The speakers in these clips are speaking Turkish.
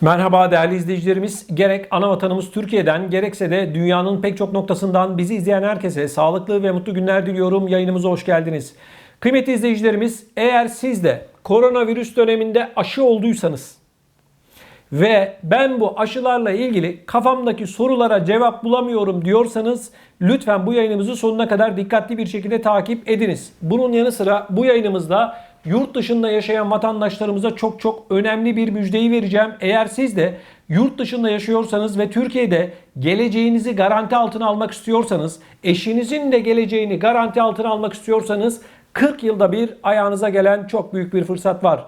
Merhaba değerli izleyicilerimiz. Gerek ana vatanımız Türkiye'den gerekse de dünyanın pek çok noktasından bizi izleyen herkese sağlıklı ve mutlu günler diliyorum. Yayınımıza hoş geldiniz. Kıymetli izleyicilerimiz eğer siz de koronavirüs döneminde aşı olduysanız ve ben bu aşılarla ilgili kafamdaki sorulara cevap bulamıyorum diyorsanız lütfen bu yayınımızı sonuna kadar dikkatli bir şekilde takip ediniz. Bunun yanı sıra bu yayınımızda yurt dışında yaşayan vatandaşlarımıza çok çok önemli bir müjdeyi vereceğim. Eğer siz de yurt dışında yaşıyorsanız ve Türkiye'de geleceğinizi garanti altına almak istiyorsanız, eşinizin de geleceğini garanti altına almak istiyorsanız 40 yılda bir ayağınıza gelen çok büyük bir fırsat var.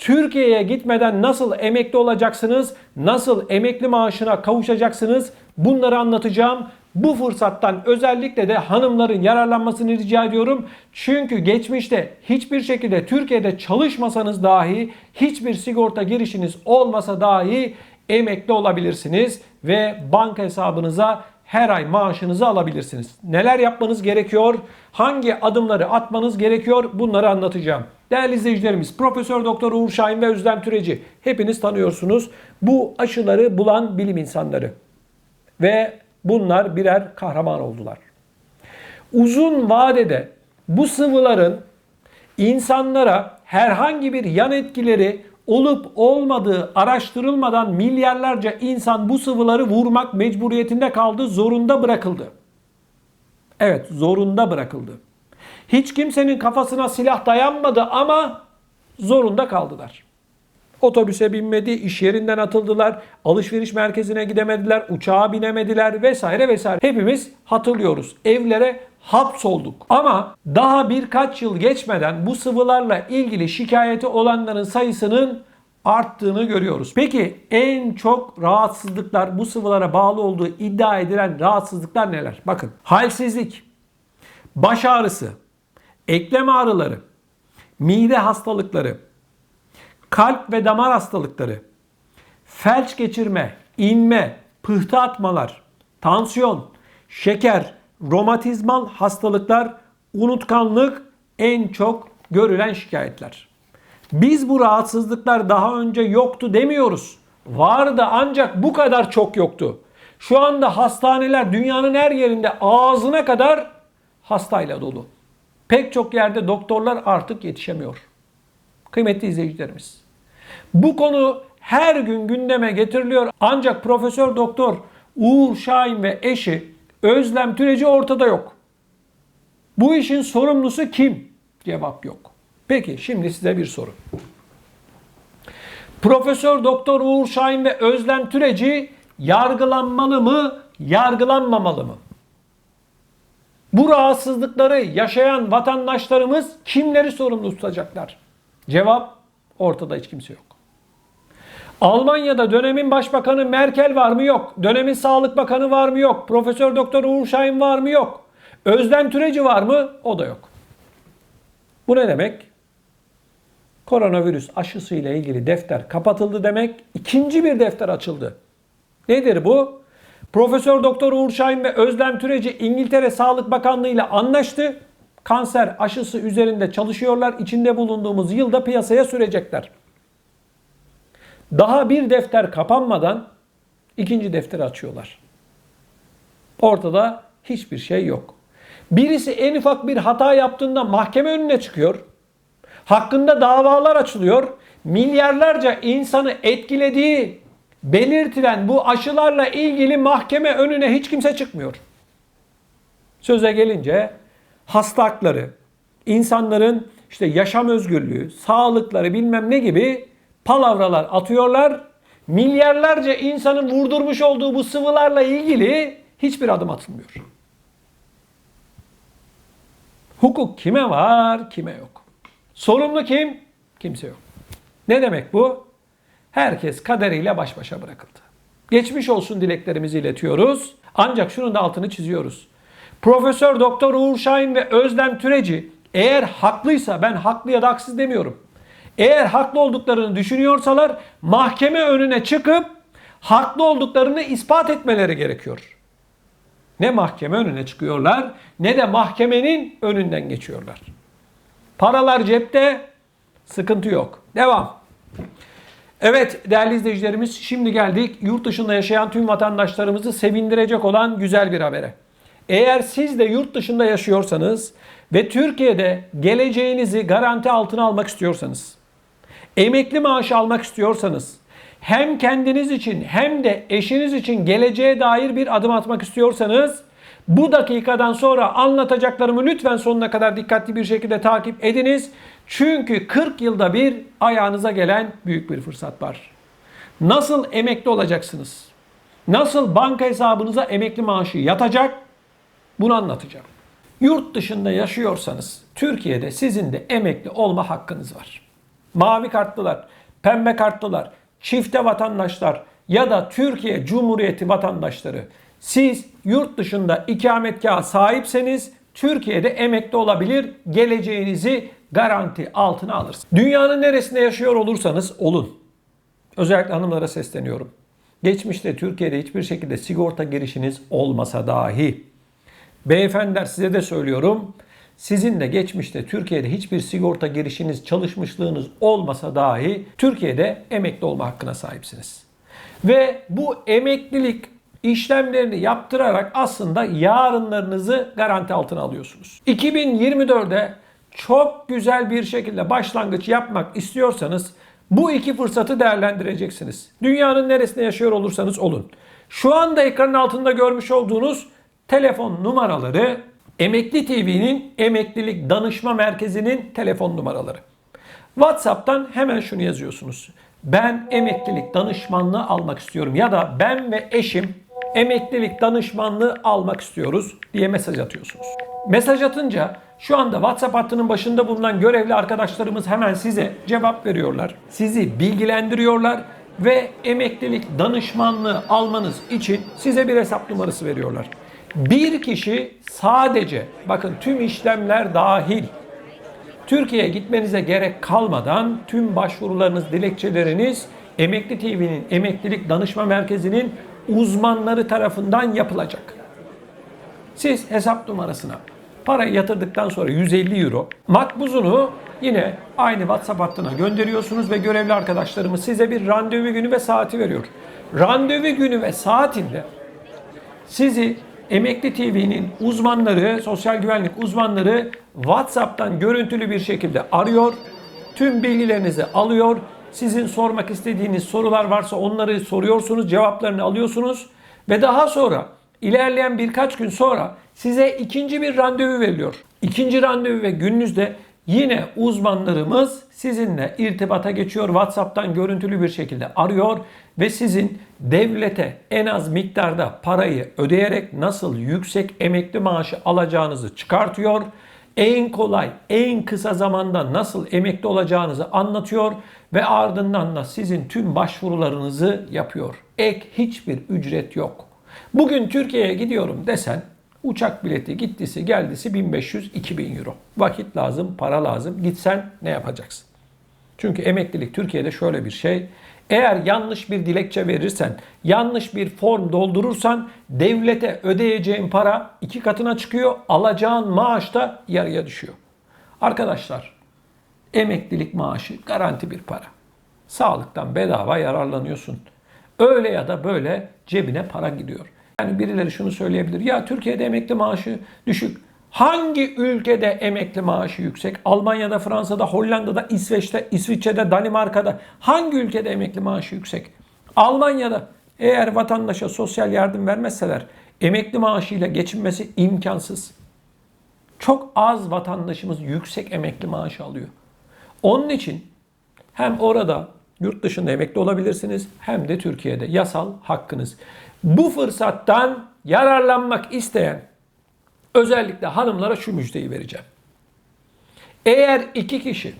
Türkiye'ye gitmeden nasıl emekli olacaksınız, nasıl emekli maaşına kavuşacaksınız bunları anlatacağım. Bu fırsattan özellikle de hanımların yararlanmasını rica ediyorum. Çünkü geçmişte hiçbir şekilde Türkiye'de çalışmasanız dahi, hiçbir sigorta girişiniz olmasa dahi emekli olabilirsiniz ve banka hesabınıza her ay maaşınızı alabilirsiniz. Neler yapmanız gerekiyor? Hangi adımları atmanız gerekiyor? Bunları anlatacağım. Değerli izleyicilerimiz, Profesör Doktor Uğur Şahin ve Özlem Türeci hepiniz tanıyorsunuz. Bu aşıları bulan bilim insanları. Ve bunlar birer kahraman oldular. Uzun vadede bu sıvıların insanlara herhangi bir yan etkileri olup olmadığı araştırılmadan milyarlarca insan bu sıvıları vurmak mecburiyetinde kaldı, zorunda bırakıldı. Evet, zorunda bırakıldı. Hiç kimsenin kafasına silah dayanmadı ama zorunda kaldılar. Otobüse binmedi, iş yerinden atıldılar, alışveriş merkezine gidemediler, uçağa binemediler vesaire vesaire. Hepimiz hatırlıyoruz. Evlere hapsolduk. Ama daha birkaç yıl geçmeden bu sıvılarla ilgili şikayeti olanların sayısının arttığını görüyoruz. Peki en çok rahatsızlıklar bu sıvılara bağlı olduğu iddia edilen rahatsızlıklar neler? Bakın halsizlik, baş ağrısı, eklem ağrıları, mide hastalıkları, kalp ve damar hastalıkları, felç geçirme, inme, pıhtı atmalar, tansiyon, şeker, romatizmal hastalıklar, unutkanlık en çok görülen şikayetler. Biz bu rahatsızlıklar daha önce yoktu demiyoruz. Vardı ancak bu kadar çok yoktu. Şu anda hastaneler dünyanın her yerinde ağzına kadar hastayla dolu. Pek çok yerde doktorlar artık yetişemiyor. Kıymetli izleyicilerimiz. Bu konu her gün gündeme getiriliyor. Ancak Profesör Doktor Uğur Şahin ve eşi Özlem Türeci ortada yok. Bu işin sorumlusu kim? Cevap yok. Peki şimdi size bir soru. Profesör Doktor Uğur Şahin ve Özlem Türeci yargılanmalı mı, yargılanmamalı mı? Bu rahatsızlıkları yaşayan vatandaşlarımız kimleri sorumlu tutacaklar? Cevap ortada hiç kimse yok. Almanya'da dönemin başbakanı Merkel var mı yok? Dönemin sağlık bakanı var mı yok? Profesör Doktor Uğur Şahin var mı yok? Özlem Türeci var mı? O da yok. Bu ne demek? Koronavirüs aşısı ile ilgili defter kapatıldı demek. İkinci bir defter açıldı. Nedir bu? Profesör Doktor Uğur Şahin ve Özlem Türeci İngiltere Sağlık Bakanlığı ile anlaştı. Kanser aşısı üzerinde çalışıyorlar. İçinde bulunduğumuz yılda piyasaya sürecekler. Daha bir defter kapanmadan ikinci defteri açıyorlar. Ortada hiçbir şey yok. Birisi en ufak bir hata yaptığında mahkeme önüne çıkıyor. Hakkında davalar açılıyor. Milyarlarca insanı etkilediği belirtilen bu aşılarla ilgili mahkeme önüne hiç kimse çıkmıyor. Söze gelince hasta hakları, insanların işte yaşam özgürlüğü, sağlıkları bilmem ne gibi palavralar atıyorlar. Milyarlarca insanın vurdurmuş olduğu bu sıvılarla ilgili hiçbir adım atılmıyor. Hukuk kime var, kime yok. Sorumlu kim? Kimse yok. Ne demek bu? Herkes kaderiyle baş başa bırakıldı. Geçmiş olsun dileklerimizi iletiyoruz. Ancak şunun da altını çiziyoruz. Profesör Doktor Uğur Şahin ve Özlem Türeci eğer haklıysa ben haklı ya da haksız demiyorum. Eğer haklı olduklarını düşünüyorsalar mahkeme önüne çıkıp haklı olduklarını ispat etmeleri gerekiyor. Ne mahkeme önüne çıkıyorlar ne de mahkemenin önünden geçiyorlar. Paralar cepte, sıkıntı yok. Devam. Evet değerli izleyicilerimiz şimdi geldik yurt dışında yaşayan tüm vatandaşlarımızı sevindirecek olan güzel bir habere. Eğer siz de yurt dışında yaşıyorsanız ve Türkiye'de geleceğinizi garanti altına almak istiyorsanız, emekli maaşı almak istiyorsanız, hem kendiniz için hem de eşiniz için geleceğe dair bir adım atmak istiyorsanız bu dakikadan sonra anlatacaklarımı lütfen sonuna kadar dikkatli bir şekilde takip ediniz. Çünkü 40 yılda bir ayağınıza gelen büyük bir fırsat var. Nasıl emekli olacaksınız? Nasıl banka hesabınıza emekli maaşı yatacak? Bunu anlatacağım. Yurt dışında yaşıyorsanız Türkiye'de sizin de emekli olma hakkınız var. Mavi kartlılar, pembe kartlılar, çifte vatandaşlar ya da Türkiye Cumhuriyeti vatandaşları siz yurt dışında ikametgaha sahipseniz Türkiye'de emekli olabilir, geleceğinizi garanti altına alırsınız. Dünyanın neresinde yaşıyor olursanız olun. Özellikle hanımlara sesleniyorum. Geçmişte Türkiye'de hiçbir şekilde sigorta girişiniz olmasa dahi beyefendiler size de söylüyorum. Sizin de geçmişte Türkiye'de hiçbir sigorta girişiniz, çalışmışlığınız olmasa dahi Türkiye'de emekli olma hakkına sahipsiniz. Ve bu emeklilik işlemlerini yaptırarak aslında yarınlarınızı garanti altına alıyorsunuz. 2024'de çok güzel bir şekilde başlangıç yapmak istiyorsanız bu iki fırsatı değerlendireceksiniz. Dünyanın neresinde yaşıyor olursanız olun. Şu anda ekranın altında görmüş olduğunuz telefon numaraları Emekli TV'nin emeklilik danışma merkezinin telefon numaraları. WhatsApp'tan hemen şunu yazıyorsunuz. Ben emeklilik danışmanlığı almak istiyorum ya da ben ve eşim emeklilik danışmanlığı almak istiyoruz diye mesaj atıyorsunuz. Mesaj atınca şu anda WhatsApp hattının başında bulunan görevli arkadaşlarımız hemen size cevap veriyorlar. Sizi bilgilendiriyorlar ve emeklilik danışmanlığı almanız için size bir hesap numarası veriyorlar. Bir kişi sadece bakın tüm işlemler dahil Türkiye'ye gitmenize gerek kalmadan tüm başvurularınız, dilekçeleriniz Emekli TV'nin Emeklilik Danışma Merkezi'nin uzmanları tarafından yapılacak. Siz hesap numarasına parayı yatırdıktan sonra 150 euro makbuzunu yine aynı WhatsApp hattına gönderiyorsunuz ve görevli arkadaşlarımız size bir randevu günü ve saati veriyor. Randevu günü ve saatinde sizi Emekli TV'nin uzmanları, sosyal güvenlik uzmanları WhatsApp'tan görüntülü bir şekilde arıyor. Tüm bilgilerinizi alıyor. Sizin sormak istediğiniz sorular varsa onları soruyorsunuz, cevaplarını alıyorsunuz ve daha sonra ilerleyen birkaç gün sonra size ikinci bir randevu veriliyor. İkinci randevu ve gününüzde yine uzmanlarımız sizinle irtibata geçiyor. WhatsApp'tan görüntülü bir şekilde arıyor ve sizin devlete en az miktarda parayı ödeyerek nasıl yüksek emekli maaşı alacağınızı çıkartıyor. En kolay, en kısa zamanda nasıl emekli olacağınızı anlatıyor ve ardından da sizin tüm başvurularınızı yapıyor. Ek hiçbir ücret yok. Bugün Türkiye'ye gidiyorum desen uçak bileti gittisi geldisi 1500-2000 euro. Vakit lazım, para lazım. Gitsen ne yapacaksın? Çünkü emeklilik Türkiye'de şöyle bir şey. Eğer yanlış bir dilekçe verirsen, yanlış bir form doldurursan devlete ödeyeceğin para iki katına çıkıyor, alacağın maaş da yarıya düşüyor. Arkadaşlar, emeklilik maaşı garanti bir para. Sağlıktan bedava yararlanıyorsun. Öyle ya da böyle cebine para gidiyor. Yani birileri şunu söyleyebilir. Ya Türkiye'de emekli maaşı düşük. Hangi ülkede emekli maaşı yüksek? Almanya'da, Fransa'da, Hollanda'da, İsveç'te, İsviçre'de, Danimarka'da hangi ülkede emekli maaşı yüksek? Almanya'da eğer vatandaşa sosyal yardım vermezseler emekli maaşıyla geçinmesi imkansız. Çok az vatandaşımız yüksek emekli maaşı alıyor. Onun için hem orada yurt dışında emekli olabilirsiniz hem de Türkiye'de yasal hakkınız. Bu fırsattan yararlanmak isteyen özellikle hanımlara şu müjdeyi vereceğim. Eğer iki kişi,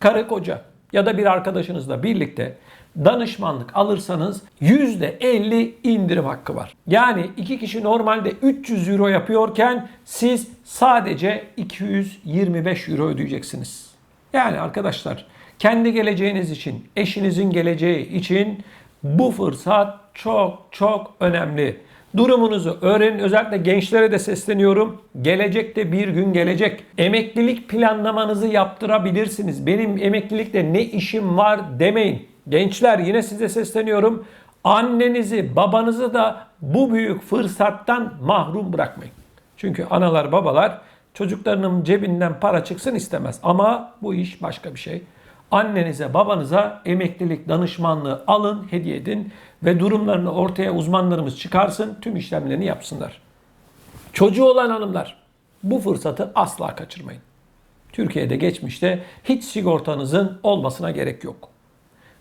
karı koca ya da bir arkadaşınızla birlikte danışmanlık alırsanız %50 indirim hakkı var. Yani iki kişi normalde 300 euro yapıyorken siz sadece 225 euro ödeyeceksiniz. Yani arkadaşlar kendi geleceğiniz için, eşinizin geleceği için bu fırsat çok çok önemli. Durumunuzu öğrenin. Özellikle gençlere de sesleniyorum. Gelecekte bir gün gelecek. Emeklilik planlamanızı yaptırabilirsiniz. Benim emeklilikte ne işim var demeyin. Gençler yine size sesleniyorum. Annenizi, babanızı da bu büyük fırsattan mahrum bırakmayın. Çünkü analar, babalar çocuklarının cebinden para çıksın istemez. Ama bu iş başka bir şey. Annenize, babanıza emeklilik danışmanlığı alın, hediye edin ve durumlarını ortaya uzmanlarımız çıkarsın, tüm işlemlerini yapsınlar. Çocuğu olan hanımlar bu fırsatı asla kaçırmayın. Türkiye'de geçmişte hiç sigortanızın olmasına gerek yok.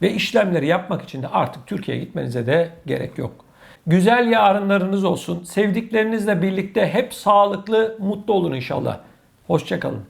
Ve işlemleri yapmak için de artık Türkiye'ye gitmenize de gerek yok. Güzel yarınlarınız olsun. Sevdiklerinizle birlikte hep sağlıklı, mutlu olun inşallah. Hoşçakalın.